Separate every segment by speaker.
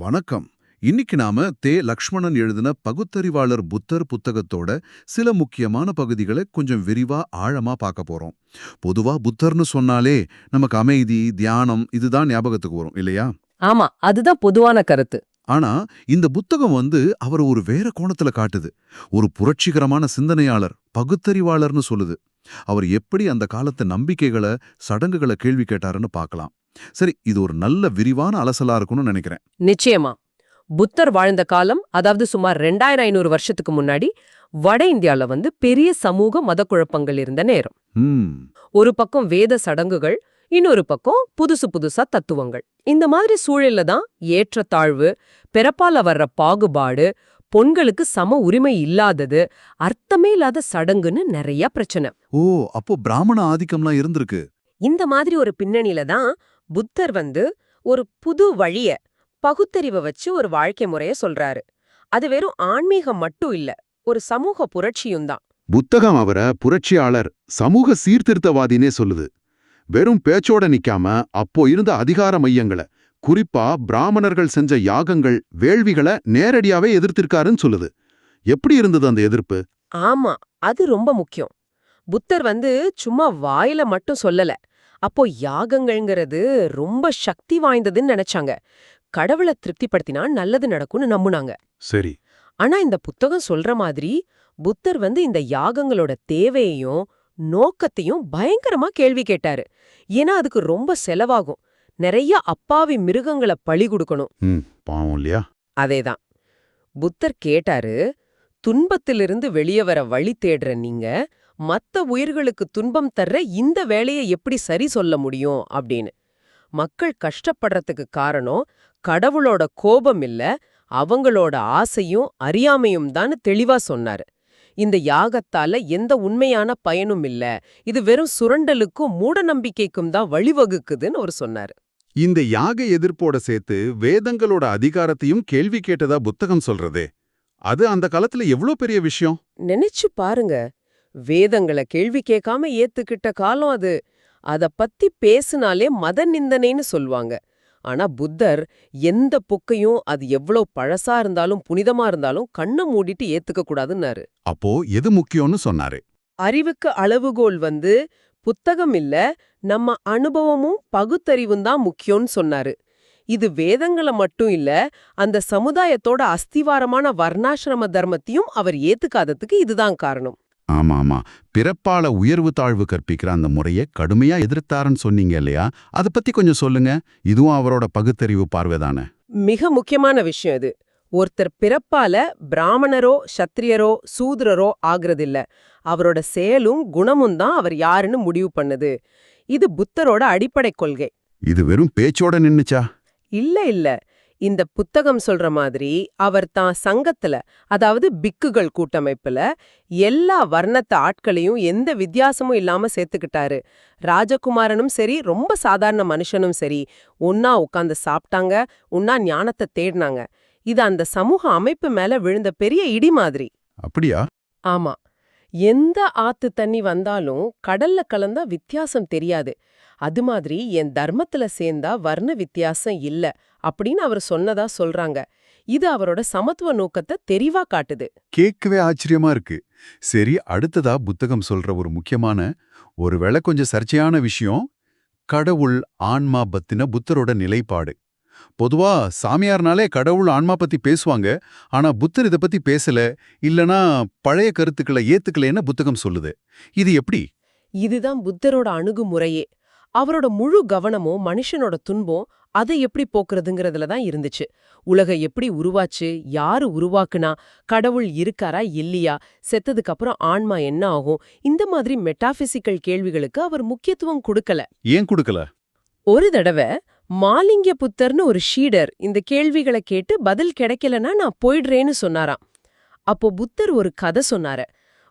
Speaker 1: வணக்கம். இன்னைக்கு நாம தே. லக்ஷ்மணன் எழுதின பகுத்தறிவாளர் புத்தர் புத்தகத்தோட சில முக்கியமான பகுதிகளை கொஞ்சம் விரிவா ஆழமா பார்க்க போறோம். பொதுவா புத்தர்னு சொன்னாலே நமக்கு அமைதி தியானம் இதுதான் ஞாபகத்துக்கு வரும் இல்லையா?
Speaker 2: ஆமா அதுதான் பொதுவான கருத்து.
Speaker 1: ஆனா இந்த புத்தகம் வந்து அவர் ஒரு வேற கோணத்துல காட்டுது. ஒரு புரட்சிகரமான சிந்தனையாளர் பகுத்தறிவாளர்னு சொல்லுது. அவர் எப்படி அந்த காலத்து நம்பிக்கைகளை சடங்குகளை கேள்வி கேட்டாருன்னு பார்க்கலாம். சரி இது ஒரு நல்ல விரிவான அலசலா இருக்கும்னு நினைக்கிறேன்.
Speaker 2: நிச்சயமா. புத்தர் வாழ்ந்த காலம் அதாவது சுமார் ரெண்டாயிரம் ஐநூறு வருஷத்துக்கு முன்னாடி வட இந்தியால வந்து பெரிய சமூக மத குழப்பங்கள் இருந்த நேரம். ஒரு பக்கம் வேத சடங்குகள் இன்னொரு பக்கம் புதுசு புதுசா தத்துவங்கள். இந்த மாதிரி சூழல்ல தான் ஏற்றத்தாழ்வு பிறப்பால வர்ற பாகுபாடு பொண்களுக்கு சம உரிமை இல்லாதது அர்த்தமே இல்லாத சடங்குன்னு நிறைய பிரச்சனை.
Speaker 1: ஓ அப்போ பிராமண ஆதிக்கம்லாம் இருந்திருக்கு.
Speaker 2: இந்த மாதிரி ஒரு பின்னணியில தான் புத்தர் வந்து ஒரு புது வழிய பகுத்தறிவை வச்சு ஒரு வாழ்க்கை முறைய சொல்றாரு. அது வெறும் ஆன்மீகம் மட்டும் இல்ல ஒரு சமூக புரட்சியும் தான்.
Speaker 3: புத்தகம் அவரை புரட்சியாளர் சமூக சீர்திருத்தவாதினே சொல்லுது. வெறும் பேச்சோட நிக்காம அப்போ இருந்த அதிகார மையங்களை குறிப்பா பிராமணர்கள் செஞ்ச யாகங்கள் வேள்விகளை நேரடியாவே எதிர்த்திருக்காருன்னு சொல்லுது. எப்படி இருந்தது அந்த எதிர்ப்பு?
Speaker 2: ஆமா அது ரொம்ப முக்கியம். புத்தர் வந்து சும்மா வாயில மட்டும் சொல்லல அப்போ யாகங்கள்ங்கிறது ரொம்ப சக்தி வாய்ந்ததுன்னு நினைச்சாங்க. கடவுளை திருப்திப்படுத்தினா நல்லது நடக்கும்னு நம்புனாங்க.
Speaker 3: சரி.
Speaker 2: ஆனா இந்த புத்தகம் சொல்ற மாதிரி புத்தர் வந்து இந்த யாகங்களோட தேவையையும் நோக்கத்தையும் பயங்கரமா கேள்வி கேட்டாரு. ஏன்னா அதுக்கு ரொம்ப செலவாகும். நிறைய அப்பாவி மிருகங்களை பழி கொடுக்கணும்.
Speaker 3: பாவம் இல்லையா?
Speaker 2: அதேதான். புத்தர் கேட்டாரு துன்பத்திலிருந்து வெளியே வர வழி தேடுற நீங்க மத்த உயிர்களுக்கு துன்பம் தர்ற இந்த வேலையை எப்படி சரி சொல்ல முடியும் அப்படின்னு. மக்கள் கஷ்டப்படுறதுக்கு காரணம் கடவுளோட கோபம் இல்ல அவங்களோட ஆசையும் அறியாமையும் தான் தெளிவா சொன்னாரு. இந்த யாகத்தால எந்த உண்மையான பயனும் இல்ல இது வெறும் சுரண்டலுக்கும் மூடநம்பிக்கைக்கும் தான் வழிவகுக்குதுன்னு அவர் சொன்னாரு.
Speaker 3: இந்த யாக எதிர்ப்போட சேர்த்து வேதங்களோட அதிகாரத்தையும் கேள்வி கேட்டதா புத்தகம் சொல்றதே அது அந்த காலத்துல எவ்ளோ பெரிய விஷயம்?
Speaker 2: நினைச்சு பாருங்க வேதங்களை கேள்வி கேட்காம ஏத்துக்கிட்ட காலம் அது. அத பத்தி பேசுனாலே மத நிந்தனைன்னு சொல்லுவாங்க ஆனா புத்தர் எந்த புக்கையும் அது எவ்வளவு பழசா இருந்தாலும் புனிதமா இருந்தாலும் கண்ணை மூடிட்டு ஏத்துக்க கூடாதுன்னாரு.
Speaker 3: அப்போ எது முக்கியம்னு சொன்னாரு?
Speaker 2: அறிவுக்கு அளவுகோல் வந்து புத்தகம் இல்ல நம்ம அனுபவமும் பகுத்தறிவும் தான் முக்கியம்னு சொன்னாரு. இது வேதங்களை மட்டும் இல்ல அந்த சமுதாயத்தோட அஸ்திவாரமான வர்ணாசிரம தர்மத்தையும் அவர் ஏத்துக்காததுக்கு இதுதான் காரணம்.
Speaker 3: ஆமா ஆமா. பிறப்பால உயர்வு தாழ்வு கற்பிக்கிற அந்த முறையை கடுமையா எதிர்த்தாருன்னு சொன்னீங்க இல்லையா? அதை பத்தி கொஞ்சம் சொல்லுங்க. இதுவும் அவரோட பகுத்தறிவு பார்வைதானே
Speaker 2: மிக முக்கியமான விஷயம் இது. ஒருத்தர் பிறப்பால பிராமணரோ சத்திரியரோ சூத்ரரோ ஆகுறதில்ல. அவரோட செயலும் குணமும் தான் அவர் யாருன்னு முடிவு பண்ணுது. இது புத்தரோட அடிப்படை கொள்கை.
Speaker 3: இது வெறும் பேச்சோட நின்னுச்சா?
Speaker 2: இல்ல இல்ல. இந்த புத்தகம் சொல்ற மாதிரி அவர் தான் சங்கத்துல அதாவது பிக்குகள் கூட்டமைப்புல எல்லா வர்ணத்த ஆட்களையும் எந்த வித்தியாசமும் இல்லாம சேர்த்துக்கிட்டாரு. ராஜகுமாரனும் சரி ரொம்ப சாதாரண மனுஷனும் சரி ஒன்னா உட்காந்து சாப்பிட்டாங்க உன்னா ஞானத்தை தேடினாங்க. இது அந்த சமூக அமைப்பு மேல விழுந்த பெரிய இடி மாதிரி.
Speaker 3: அப்படியா?
Speaker 2: ஆமா. எந்த ஆத்து தண்ணி வந்தாலும் கடல்ல கலந்தா வித்தியாசம் தெரியாது. அது மாதிரி என் தர்மத்துல சேர்ந்தா வர்ண வித்தியாசம் இல்ல அப்படின்னு அவர் சொன்னதா சொல்றாங்க. இது அவரோட சமத்துவ நோக்கத்தை தெரிவா காட்டுது.
Speaker 3: கேட்கவே ஆச்சரியமா இருக்கு. சரி அடுத்ததா புத்தகம் சொல்ற ஒரு முக்கியமான ஒருவேளை கொஞ்சம் சர்ச்சையான விஷயம் கடவுள் ஆன்மா பத்தின புத்தரோட நிலைப்பாடு. பொதுவா சாமியார்னாலே கடவுள் ஆன்மா பத்தி பேசுவாங்க. ஆனா புத்தர் இத பத்தி பேசல. இல்லனா பழைய கருத்துக்களை ஏத்துக்கலைன்னு புத்தகம் சொல்லுது. இது எப்படி?
Speaker 2: இதுதான் புத்தரோட அணுகுமுறையே. அவரோட முழு கவனமும் மனுஷனோட துன்பம் அதை எப்படி போக்குறதுங்கிறதுல தான் இருந்துச்சு. உலக எப்படி உருவாச்சு? யாரு உருவாக்குனா? கடவுள் இருக்காரா? இல்லையா? செத்ததுக்கு அப்புறம் ஆன்மா என்ன ஆகும்? இந்த மாதிரி மெட்டாபிசிக்கல் கேள்விகளுக்கு அவர் முக்கியத்துவம் கொடுக்கல.
Speaker 3: ஏன் கொடுக்கல?
Speaker 2: ஒரு தடவை மாலிங்க புத்தர்னு ஒரு ஷீடர் இந்த கேள்விகளை கேட்டு பதில் கிடைக்கலனா நான் போயிடுறேன்னு சொன்னாராம். அப்போ புத்தர் ஒரு கதை சொன்னாரு.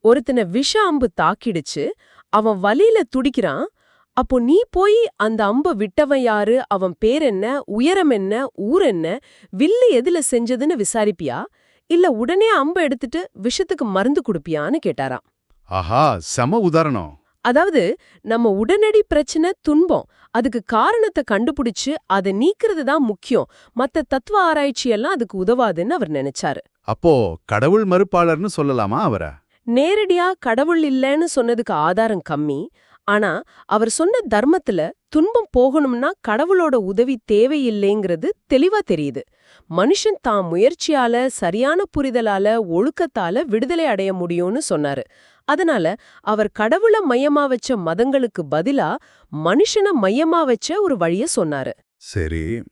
Speaker 2: ஒருத்தனை விஷ அம்பு தாக்கிடுச்சு. அவன் வலியில துடிக்கிறான். அப்போ நீ போய் அந்த அம்ப விட்டவன் யாரு? அவன் பேர் என்ன? உயரம் என்ன? ஊர் என்ன? வில்லு எதுல செஞ்சதுன்னு விசாரிப்பியா? இல்ல உடனே அம்ப எடுத்துட்டு விஷத்துக்கு மருந்து குடுப்பியான்னு கேட்டாராம்.
Speaker 3: ஆஹா செம உதாரணம்.
Speaker 2: அதாவது நம்ம உடனடி பிரச்சனை துன்பம். அதுக்கு காரணத்தை கண்டுபிடிச்சு அதை நீக்கிறது தான் முக்கியம். மத்த தத்துவ ஆராய்ச்சி எல்லாம் அதுக்கு உதவாதுன்னு அவர் நினைச்சாரு.
Speaker 3: அப்போ கடவுள் மறுப்பாளர்னு சொல்லலாமா அவரை?
Speaker 2: நேரடியா கடவுள் இல்லைன்னு சொன்னதுக்கு ஆதாரம் கம்மி. ஆனா அவர் சொன்ன தர்மத்துல துன்பம் போகணும்னா கடவுளோட உதவி தேவையில்லைங்கிறது தெளிவா தெரியுது. மனுஷன் தான் முயற்சியால சரியான புரிதலால ஒழுக்கத்தால விடுதலை அடைய முடியும்னு சொன்னாரு. அதனால அவர் கடவுள மையமா வச்ச மதங்களுக்கு பதிலா மனுஷனை மையமா வச்ச ஒரு வழிய சொன்னாரு.
Speaker 3: சரி.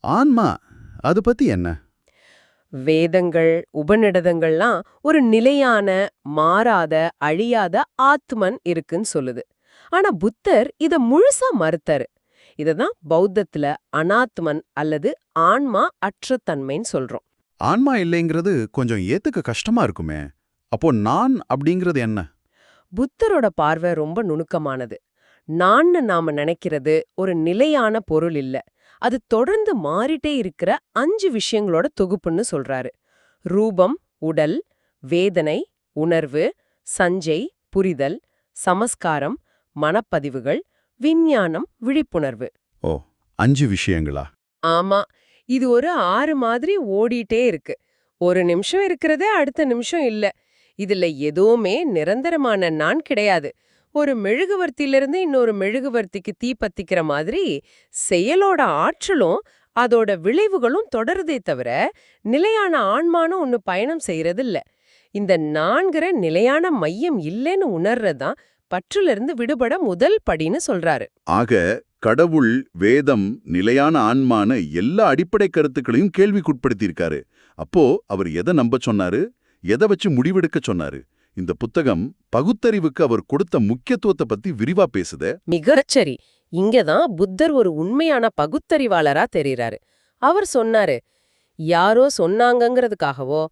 Speaker 3: ஆன்மா அது பத்தி என்ன?
Speaker 2: வேதங்கள் உபநிடதங்கள்லாம் ஒரு நிலையான மாறாத அழியாத ஆத்மன் இருக்குன்னு சொல்லுது. ஆனா புத்தர் இத முழுசா மறுத்தாரு. இததான் பௌத்தத்துல அனாத்மன் அல்லது ஆன்மா அற்ற தன்மைன்னு சொல்றோம்.
Speaker 3: ஆன்மா இல்லைங்கிறது கொஞ்சம் ஏத்துக்க கஷ்டமா இருக்குமே. அப்போ நான் அப்படிங்கிறது என்ன?
Speaker 2: புத்தரோட பார்வை ரொம்ப நுணுக்கமானது. நான்னு நாம நினைக்கிறது ஒரு நிலையான பொருள் இல்ல. அது தொடர்ந்து மாறிட்டே இருக்கிற அஞ்சு விஷயங்களோட தொகுப்புன்னு சொல்றாரு. ரூபம் உடல் வேதனை உணர்வு சஞ்சை புரிதல் சமஸ்காரம் மனப்பதிவுகள் விஞ்ஞானம் விழிப்புணர்வு.
Speaker 3: ஓ அஞ்சு விஷயங்களா?
Speaker 2: ஆமா இது ஒரு ஆறு மாதிரி ஓடிட்டே இருக்கு. ஒரு நிமிஷம் இருக்கிறதே அடுத்த நிமிஷம் இல்ல. இதுல எதுவுமே நிரந்தரமான நான் கிடையாது. ஒரு மெழுகுவர்த்தியிலிருந்து இன்னொரு மெழுகுவர்த்திக்கு தீ பத்திக்கிற மாதிரி செயலோட ஆற்றலும் அதோட விளைவுகளும் தொடருதே தவிர நிலையான ஆன்மானும் ஒன்னு பயணம் செய்யறது இல்ல இந்த நான்கிற நிலையான மையம் இல்லைன்னு உணர்றதுதான் பற்றுல விடுபட முதல் படின்னு சொல்றாரு.
Speaker 1: ஆக கடவுள் வேதம் நிலையான ஆன்மான எல்லா அடிப்படை கருத்துக்களையும் கேள்விக்குட்படுத்தியிருக்காரு. அப்போ அவர் எதை நம்ப சொன்னாரு? எதை வச்சு முடிவெடுக்க சொன்னாரு? இந்த புத்தகம் பகுத்தறிவுக்கு அவர் கொடுத்த முக்கியத்துவத்தை பத்தி விரிவா பேசுதே.
Speaker 2: மிகச்சரி. இங்கதான் புத்தர் ஒரு உண்மையான பகுத்தறிவாளரா தெரியறாரு அவர் சொன்னாரு யாரோ சொன்னாங்கங்கிறதுக்காகவோ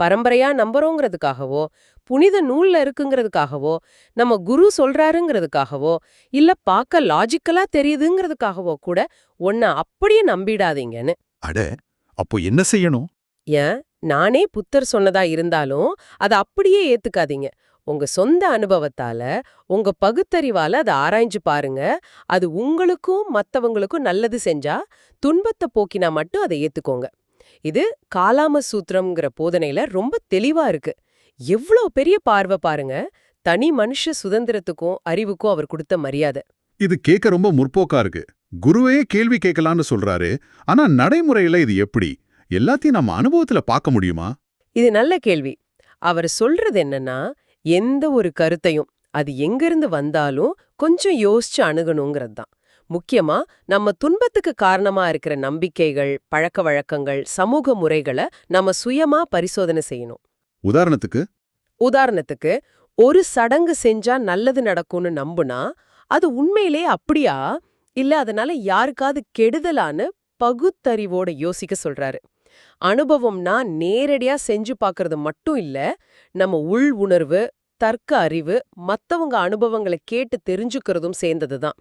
Speaker 2: பரம்பரையா நம்புறோங்கிறதுக்காகவோ புனித நூல்ல இருக்குங்கிறதுக்காகவோ நம்ம குரு சொல்றாருங்கிறதுக்காகவோ இல்ல பார்க்க லாஜிக்கலா தெரியுதுங்கிறதுக்காகவோ கூட ஒன்ன அப்படியே நம்பிடாதீங்கன்னு.
Speaker 3: அட அப்போ என்ன செய்யணும்?
Speaker 2: ஏன்? நானே புத்தர் சொன்னதா இருந்தாலும் அதை அப்படியே ஏத்துக்காதீங்க. உங்க சொந்த அனுபவத்தால உங்க பகுத்தறிவால அதை ஆராய்ஞ்சு பாருங்க. அது உங்களுக்கும் மத்தவங்களுக்கும் நல்லது செஞ்சா துன்பத்தை போக்கினா மட்டும் அதை ஏத்துக்கோங்க. இது காலாம சூத்திரம்ங்கிற போதனையில ரொம்ப தெளிவா இருக்கு. எவ்ளோ பெரிய பார்வை பாருங்க. தனி மனுஷ சுதந்திரத்துக்கும் அறிவுக்கும் அவர் கொடுத்த மரியாதை.
Speaker 3: இது கேட்க ரொம்ப முற்போக்கா இருக்கு. குருவே கேள்வி கேட்கலான்னு சொல்றாரு. ஆனா நடைமுறையில இது எப்படி? எல்லாத்தையும் நம்ம அனுபவத்துல பார்க்க முடியுமா?
Speaker 2: இது நல்ல கேள்வி. அவர் சொல்றது என்னன்னா எந்த ஒரு கருத்தையும் அது எங்கிருந்து வந்தாலும் கொஞ்சம் யோசிச்சு அணுகணுங்கிறது தான். முக்கியமா நம்ம துன்பத்துக்கு காரணமா இருக்கிற நம்பிக்கைகள் பழக்க வழக்கங்கள் சமூக முறைகளை நம்ம சுயமா பரிசோதனை செய்யணும்.
Speaker 3: உதாரணத்துக்கு?
Speaker 2: உதாரணத்துக்கு ஒரு சடங்கு செஞ்சா நல்லது நடக்கும்னு நம்புனா அது உண்மையிலே அப்படியா? இல்ல அதனால யாருக்காவது கெடுதலான்னு பகுத்தறிவோட யோசிக்க சொல்றாரு. அனுபவம்னா நேரடியா செஞ்சு பார்க்கறது மட்டும் இல்ல நம்ம உள் உணர்வு தர்க்க அறிவு மத்தவங்க அனுபவங்களை கேட்டு தெரிஞ்சுக்கிறதும் சேர்ந்ததுதான்.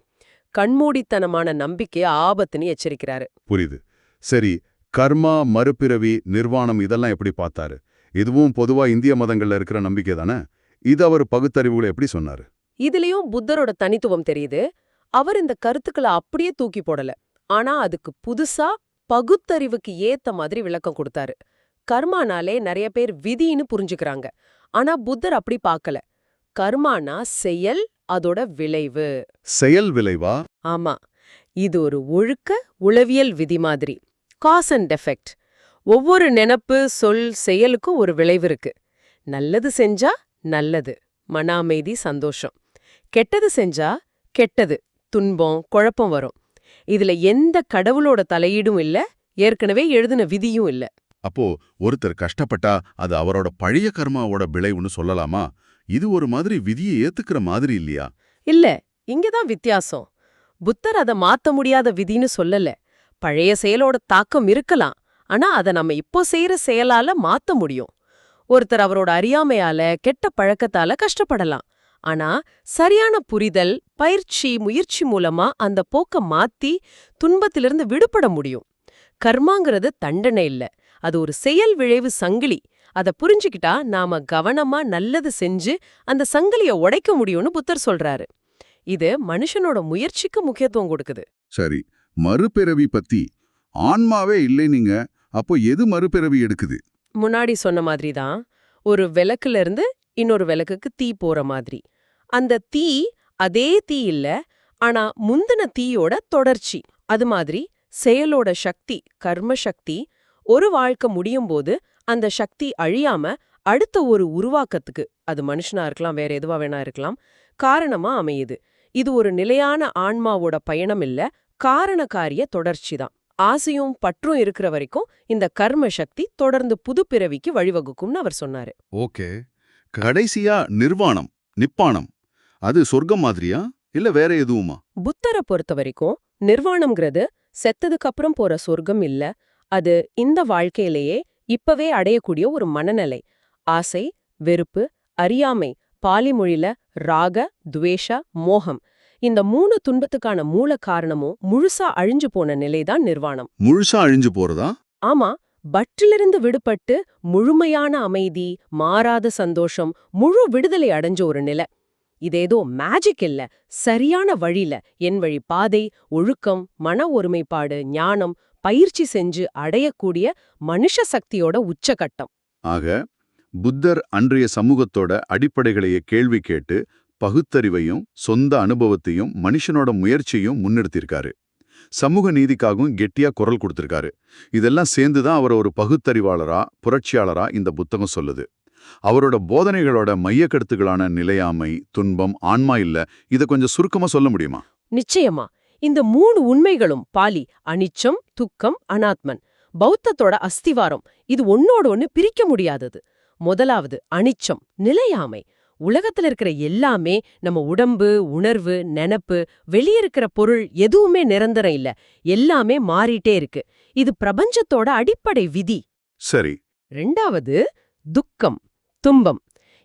Speaker 2: கண்மூடித்தனமான நம்பிக்கை ஆபத்துன்னு எச்சரிக்கிறாரு.
Speaker 3: புரியுது. சரி கர்மா மறுபிறவி நிர்வாணம் இதெல்லாம் எப்படி பார்த்தாரு? இதுவும் பொதுவா இந்திய மதங்கள்ல இருக்கிற நம்பிக்கை தானே? இது அவர் பகுத்தறிவுகளை எப்படி சொன்னாரு?
Speaker 2: இதுலயும் புத்தரோட தனித்துவம் தெரியுது. அவர் இந்த கருத்துக்களை அப்படியே தூக்கி போடல. ஆனா அதுக்கு புதுசா பகுத்தறிவுக்கு ஏத்த மாதிரி விளக்கம் கொடுத்தாரு. கர்மானாலே நிறைய பேர் விதின்னு புரிஞ்சுக்கிறாங்க. ஆனா புத்தர் அப்படி பார்க்கல. கர்மானா செயல் அதோட விளைவு.
Speaker 3: செயல் விளைவா?
Speaker 2: ஆமா. இது ஒரு ஒழுக்க உளவியல் விதி மாதிரி. காஸ் அண்ட் எஃபெக்ட் ஒவ்வொரு நினப்பு சொல் செயலுக்கும் ஒரு விளைவு இருக்கு. நல்லது செஞ்சா நல்லது மன அமைதி சந்தோஷம். கெட்டது செஞ்சா கெட்டது துன்பம் குழப்பம் வரும். இதுல எந்த கடவுளோட தலையீடும் இல்ல ஏற்கனவே எழுதின விதியும் இல்ல.
Speaker 1: அப்போ ஒருத்தர் கஷ்டப்பட்டா அது அவரோட பழைய கர்மாவோட விளைவுன்னு சொல்லலாமா? இது ஒரு மாதிரி விதியை ஏத்துக்கிற மாதிரி இல்லையா?
Speaker 2: இல்ல இங்கதான் வித்தியாசம். புத்தர் அத மாத்த முடியாத விதின்னு சொல்லல. பழைய செயலோட தாக்கம் இருக்கலாம் ஆனா அத நம்ம இப்போ செய்யற செயலால மாத்த முடியும். ஒருத்தர் அவரோட அறியாமையால கெட்ட பழக்கத்தால கஷ்டப்படலாம். ஆனா சரியான புரிதல் பயிற்சி முயற்சி மூலமா அந்த போக்க மாத்தி துன்பத்திலிருந்து விடுபட முடியும். கர்மாங்கிறது தண்டனை இல்ல. அது ஒரு செயல் விளைவு சங்கிலி. அத புரிஞ்சுக்கிட்டா நாம கவனமா நல்லது செஞ்சு அந்த சங்கிலிய உடைக்க முடியும்னு புத்தர் சொல்றாரு. இது மனுஷனோட முயற்சிக்கு முக்கியத்துவம் கொடுக்குது.
Speaker 1: சரி மறுபிறவி பத்தி ஆன்மாவே இல்லை நீங்க அப்போ எது மறுபிறவி எடுக்குது?
Speaker 2: முன்னாடி சொன்ன மாதிரி தான் ஒரு விளக்குல இருந்து இன்னொரு விளக்குக்கு தீ போற மாதிரி. அந்த தீ அதே தீ இல்ல ஆனா முந்தின தீயோட தொடர்ச்சி. அது மாதிரி செயலோட சக்தி கர்ம சக்தி ஒரு வாழ்க்கை முடியும் போது அந்த சக்தி அழியாம அடுத்த ஒரு உருவாக்கத்துக்கு அது மனுஷனா இருக்கலாம் வேற எதுவா வேணா இருக்கலாம் காரணமா அமையுது. இது ஒரு நிலையான ஆன்மாவோட பயணம் இல்ல காரணகாரிய தொடர்ச்சி தான். ஆசையும் பற்றும் இருக்கிற வரைக்கும் இந்த கர்ம சக்தி தொடர்ந்து புது பிறவிக்கு வழிவகுக்கும்னு அவர் சொன்னாரு.
Speaker 1: ஓகே. கடைசியா நிர்வாணம் நிப்பானம் அது சொர்க்கம் மாதிரியா? இல்ல வேற எதுவுமா?
Speaker 2: புத்தரை பொறுத்த வரைக்கும் நிர்வாணம்ங்கிறது செத்ததுக்கு அப்புறம் போற சொர்க்கம் இல்ல. அது இந்த வாழ்க்கையிலேயே இப்பவே அடையக்கூடிய ஒரு மனநிலை. ஆசை வெறுப்பு அறியாமை பாலி மொழியில ராக துவேஷ மோகம். இந்த மூணு துன்பத்துக்கான மூல காரணமும் முழுசா அழிஞ்சு போன நிலைதான் நிர்வாணம்.
Speaker 1: முழுசா அழிஞ்சு போறதா?
Speaker 2: ஆமா பற்றிலிருந்து விடுபட்டு முழுமையான அமைதி மாறாத சந்தோஷம் முழு விடுதலை அடைஞ்ச ஒரு நிலை. இதேதோ மேஜிக் இல்ல சரியான வழியில என் வழி பாதை ஒழுக்கம் மன ஒருமைப்பாடு ஞானம் பயிற்சி செஞ்சு அடையக்கூடிய மனுஷ சக்தியோட உச்சகட்டம்.
Speaker 1: ஆக புத்தர் அன்றைய சமூகத்தோட அடிப்படைகளையே கேள்வி கேட்டு பகுத்தறிவையும் சொந்த அனுபவத்தையும் மனுஷனோட முயற்சியும் முன்னெடுத்திருக்காரு சமூக நீதிக்காகவும் கெட்டியா குரல் கொடுத்திருக்காரு. இதெல்லாம் சேர்ந்து தான் அவர் ஒரு பகுத்தறிவாளரா புரட்சியாளரா இந்த புத்தகம் சொல்லுது. அவரோட போதனைகளோட மையக்கருத்துகளான நிலையாமை துன்பம் ஆன்மா இல்ல இத கொஞ்சம் சுருக்கமா சொல்ல முடியுமா?
Speaker 2: நிச்சயமா. இந்த மூணு உண்மைகளும் பாலி அனிச்சம் துக்கம் அனாத்மன் பௌத்தத்தோட அஸ்திவாரம் இது ஒன்னோட ஒன்னு பிரிக்க முடியாதது. முதலாவது அனிச்சம் நிலையாமை. உலகத்துல இருக்கிற எல்லாமே நம்ம உடம்பு உணர்வு நெனப்பு வெளிய இருக்கிற பொருள் எதுவுமே நிரந்தரம் இல்ல. எல்லாமே மாறிட்டே இருக்கு. இது பிரபஞ்சத்தோட அடிப்படை விதி.
Speaker 1: சரி.
Speaker 2: ரெண்டாவது துக்கம் துன்பம்.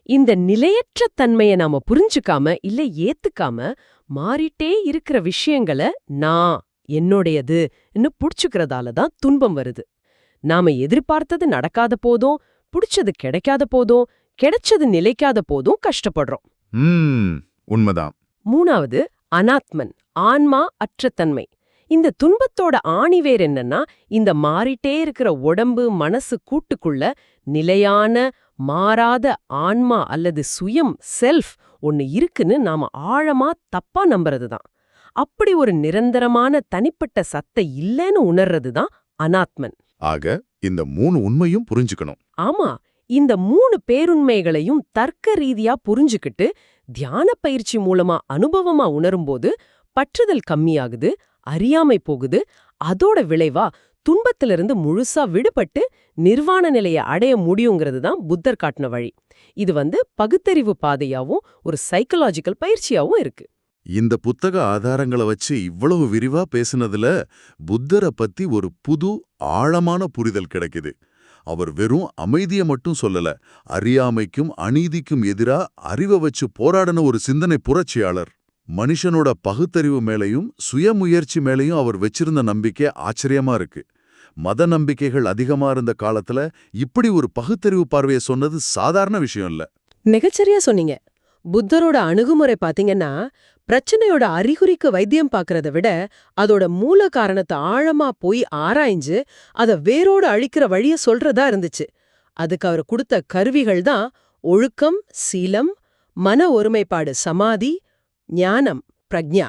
Speaker 2: இந்த நிலையற்ற தன்மையை நாம புரிஞ்சுக்காம இல்ல ஏத்துக்காம மாறிட்டே இருக்கிற விஷயங்களை நான் என்னுடையது இன்னும் புடிச்சுக்கிறதால தான் துன்பம் வருது. நாம எதிர்பார்த்தது நடக்காத போதும் புடிச்சது கிடைக்காத போதும் கிடைச்சது நிலைக்காத போதும் கஷ்டப்படுறோம்.
Speaker 1: உண்மைதான்.
Speaker 2: மூணாவது அனாத்மன் ஆன்மா அற்ற தன்மை இந்த துன்பத்தோட ஆணிவேர் என்னன்னா இந்த மாறிட்டே இருக்கிற உடம்பு மனசு கூட்டுக்குள்ள நிலையான மாறாத ஆன்மா அல்லது சுயம் செல்ஃப் ஒன்னு இருக்குன்னு நாம ஆழமா தப்பா நம்புறது தான் அப்படி ஒரு நிரந்தரமான தனிப்பட்ட சத்தை இல்லைன்னு உணர்றது தான் அனாத்மன்.
Speaker 1: ஆக இந்த மூணு உண்மையும் புரிஞ்சுக்கணும்.
Speaker 2: ஆமா இந்த மூணு பேருண்மைகளையும் தர்க்க ரீதியா புரிஞ்சுக்கிட்டு தியான பயிற்சி மூலமா அனுபவமா உணரும்போது பற்றுதல் கம்மியாகுது அறியாமை போகுது. அதோட விளைவா துன்பத்திலிருந்து முழுசா விடுபட்டு நிர்வாண நிலைய அடைய முடியுங்கிறது தான் புத்தர் காட்டின வழி. இது வந்து பகுத்தறிவு பாதையாவும் ஒரு சைக்கலாஜிக்கல் பயிற்சியாவும் இருக்கு.
Speaker 1: இந்த புத்தக ஆதாரங்களை வச்சு இவ்வளவு விரிவா பேசுனதுல புத்தரை பத்தி ஒரு புது ஆழமான புரிதல் கிடைக்குது. அவர் வெறும் அமைதியை மட்டும் சொல்லல அறியாமைக்கும் அநீதிக்கும் எதிரா அறிவை வச்சு போராடின ஒரு சிந்தனை புரட்சியாளர். மனுஷனோட பகுத்தறிவு மேலையும் சுயமுயற்சி மேலையும் அவர் வச்சிருந்த நம்பிக்கை ஆச்சரியமா இருக்கு. மத நம்பிக்கைகள் அதிகமா இருந்த காலத்துல இப்படி ஒரு பகுத்தறிவு பார்வையை சொன்னது சாதாரண விஷயம் இல்ல.
Speaker 2: மிகச்சரியா சொன்னீங்க. புத்தரோட அணுகுமுறை பாத்தீங்கன்னா பிரச்சனையோட அறிகுறிக்கு வைத்தியம் பார்க்கறத விட அதோட மூல காரணத்தை ஆழமா போய் ஆராய்ஞ்சு அத வேரோட அழிக்கிற வழிய சொல்றதா இருந்துச்சு. அதுக்கு அவர் கொடுத்த கருவிகள் தான் ஒழுக்கம் சீலம் மன ஒருமைப்பாடு சமாதி ஞானம் பிரக்ஞா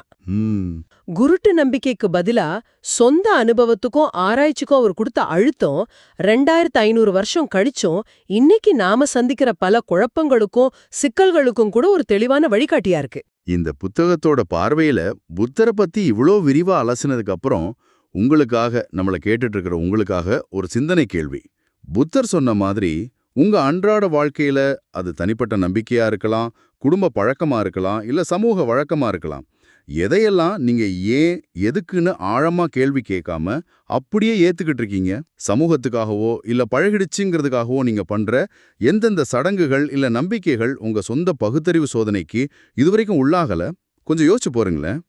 Speaker 2: குருட்டு நம்பிக்கைக்கு பதிலா சொந்த அனுபவத்துக்கும் ஆராய்ச்சிக்கும் அவர் கொடுத்த அழுத்தம் ரெண்டாயிரத்து ஐநூறு வருஷம் கழிச்சும் இன்னைக்கு நாம சந்திக்கிற பல குழப்பங்களுக்கும் சிக்கல்களுக்கும் கூட ஒரு தெளிவான வழிகாட்டியா இருக்கு.
Speaker 1: இந்த புத்தகத்தோட பார்வையில புத்தரை பத்தி இவ்ளோ விரிவா அலசினதுக்கு அப்புறம் உங்களுக்காக நம்மள கேட்டுட்டு இருக்கிற உங்களுக்காக ஒரு சிந்தனை கேள்வி. புத்தர் சொன்ன மாதிரி உங்க அன்றாட வாழ்க்கையில அது தனிப்பட்ட நம்பிக்கையா இருக்கலாம் குடும்ப பழக்கமா இருக்கலாம் இல்ல சமூக வழக்கமா இருக்கலாம். எதையெல்லாம் நீங்க ஏன் எதுக்குன்னு ஆழமா கேள்வி கேட்காம அப்படியே ஏத்துக்கிட்டு இருக்கீங்க? சமூகத்துக்காகவோ இல்ல பழகிடுச்சுங்கிறதுக்காகவோ நீங்க பண்ற எந்தெந்த சடங்குகள் இல்ல நம்பிக்கைகள் உங்க சொந்த பகுத்தறிவு சோதனைக்கு இதுவரைக்கும் உள்ளாகல? கொஞ்சம் யோசிச்சு போறீங்களேன்